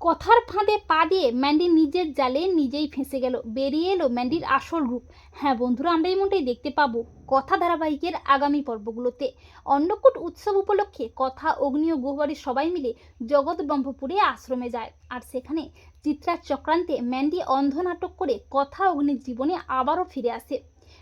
কথার ফাঁদে পা দিয়ে ম্যান্ডি নিজের জালে নিজেই ফেঁসে গেল। বেরিয়ে এলো ম্যান্ডির আসল রূপ। হ্যাঁ বন্ধুরা, আমরা এমনটাই দেখতে পাবো কথা ধারাবাহিকের আগামী পর্বগুলোতে। অন্নকূট উৎসব উপলক্ষে কথা, অগ্নি ও গুহবাড়ির সবাই মিলে জগৎ ব্রহ্মপুরে আশ্রমে যায়। আর সেখানে চিত্রার চক্রান্তে ম্যান্ডি অন্ধ নাটক করে কথা, অগ্নির জীবনে আবারও ফিরে আসে।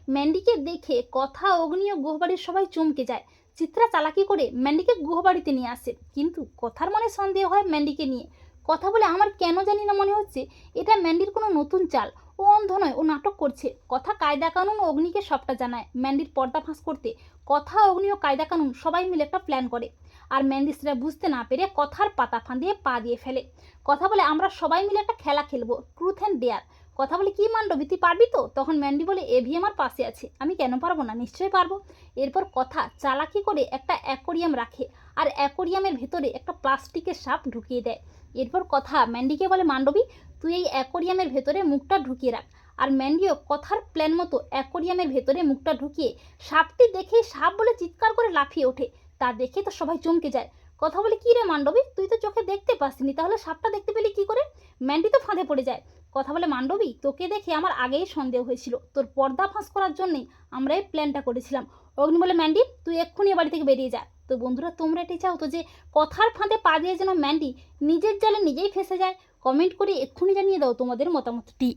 ম্যান্ডিকে দেখে কথা, অগ্নি ও গুহবাড়ির সবাই চমকে যায়। চিত্রা চালাকি করে ম্যান্ডিকে গুহবাড়িতে নিয়ে আসে। কিন্তু কথার মনে সন্দেহ হয় ম্যান্ডিকে নিয়ে। কথা বলে আমার কেন জানি না মনে হচ্ছে। এটা ম্যান্ডির কোনো নতুন চাল। ও অন্ধ নয়, ও নাটক করছে। কথা কায়দা কানুন অগ্নিকে সবটা জানায় ম্যান্ডির পর্দা ফাঁস করতে। কথা, অগ্নি ও কায়দা কানুন সবাই মিলে একটা প্ল্যান করে। আর ম্যান্ডি সেটা বুঝতে না পেরে কথার পাতা ফাঁদিয়ে পা দিয়ে ফেলে। কথা বলে আমরা সবাই মিলে একটা খেলা খেলব ট্রুথ অ্যান্ড ডেয়ার কথা বলে কি মান্ডবী তুই পারবি তো? তখন ম্যান্ডি বলে এভি আমার পাশে আছে। আমি কেন পারব না? নিশ্চয়ই পারব। এরপর কথা চালাকি করে একটা অ্যাকোরিয়াম রাখে। আর অ্যাকোরিয়ামের ভেতরে একটা প্লাস্টিকের সাপ ঢুকিয়ে দেয়। এরপর কথা ম্যান্ডিকে বলে, মান্ডবী, তুই এই অ্যাকোরিয়ামের ভেতরে মুখটা ঢুকিয়ে রাখ। আর ম্যান্ডিও কথার প্ল্যান মতো অ্যাকোরিয়ামের ভেতরে মুখটা ঢুকিয়ে সাপটি দেখেই সাপ বলে চিৎকার করে লাফিয়ে ওঠে। তা দেখে তো সবাই চমকে যায়। কথা বলে, কী রে মান্ডবী, তুই তো চোখে দেখতে পাসনি, তাহলে সাপটা দেখতে পেলি কি করে? ম্যান্ডি তো ফাঁদে পড়ে যায়। কথা বলে, মান্ডবী, তোকে দেখে আমার আগেই সন্দেহ হয়েছিল। তোর পর্দা ফাঁস করার জন্যই আমরা এই প্ল্যানটা করেছিলাম। অগ্নি বলে, ম্যান্ডি, তুই এক্ষুনি বাড়ি থেকে বেরিয়ে যা। তো বন্ধুরা, তোমরা এটি চাও তো যে কথার ফাঁদে পা দিয়ে যেন ম্যান্ডি নিজের জালে নিজেই ফেসে যায়? কমেন্ট করে এক্ষুনি জানিয়ে দাও তোমাদের মতামতটি।